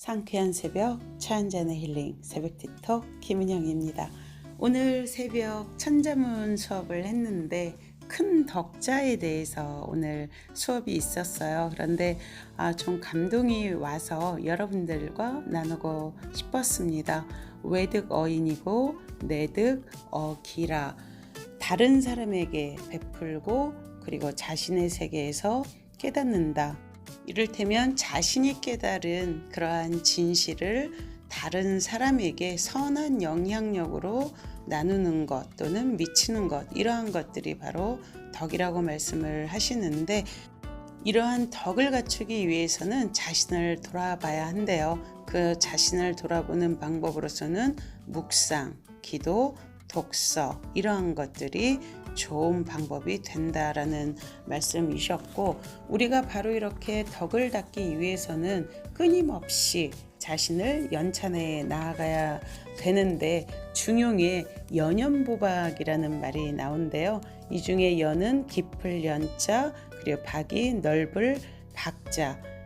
상쾌한 새벽 차 한잔의 힐링 새벽 틱톡 김은영입니다. 오늘 새벽 천자문 수업을 했는데 큰 덕자에 대해서 오늘 수업이 있었어요. 그런데 아, 좀 감동이 와서 여러분들과 나누고 싶었습니다. 외득 어인이고 내득 어기라 다른 사람에게 베풀고 그리고 자신의 세계에서 깨닫는다. 이를테면 자신이 깨달은 그러한 진실을 다른 사람에게 선한 영향력으로 나누는 것 또는 미치는 것 이러한 것들이 바로 덕이라고 말씀을 하시는데 이러한 덕을 갖추기 위해서는 자신을 돌아봐야 한대요. 그 자신을 돌아보는 방법으로서는 묵상, 기도, 독서 이러한 것들이 좋은 방법이 된다라는 말씀이셨고 우리가 바로 이렇게 덕을 닦기 위해서는 끊임없이 자신을 연찬해 나아가야 되는데 중용에 연연보박이라는 말이 나온대요. 이 중에 연은 깊을 연자 그리고 박이 넓을 박자 폭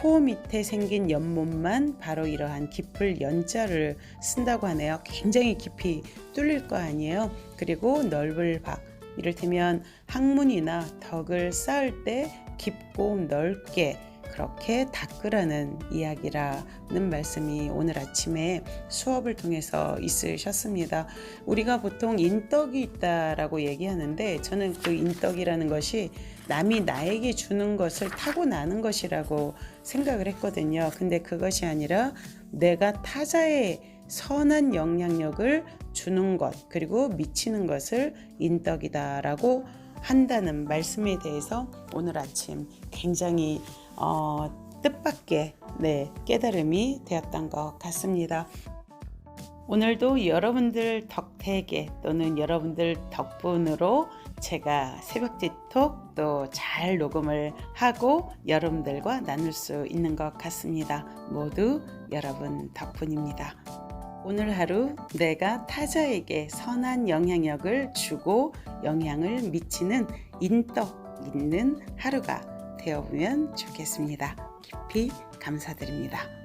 포 밑에 생긴 연못만 바로 이러한 깊을 연자를 쓴다고 하네요. 굉장히 깊이 뚫릴 거 아니에요. 그리고 넓을 박 이를테면 학문이나 덕을 쌓을 때 깊고 넓게 그렇게 닦으라는 이야기라는 말씀이 오늘 아침에 수업을 통해서 있으셨습니다. 우리가 보통 인덕이 있다라고 얘기하는데 저는 그 인덕이라는 것이 남이 나에게 주는 것을 타고 나는 것이라고 생각을 했거든요. 근데 그것이 아니라 내가 타자의 선한 영향력을 주는 것 그리고 미치는 것을 인덕이다라고 한다는 말씀에 대해서 오늘 아침 굉장히 어, 뜻밖의 네, 깨달음이 되었던 것 같습니다. 오늘도 여러분들 덕택에 또는 여러분들 덕분으로 제가 새벽 뒷톡 또 잘 녹음을 하고 여러분들과 나눌 수 있는 것 같습니다. 모두 여러분 덕분입니다. 오늘 하루 내가 타자에게 선한 영향력을 주고 영향을 미치는 인덕 있는 하루가 되어 보면 좋겠습니다. 깊이 감사드립니다.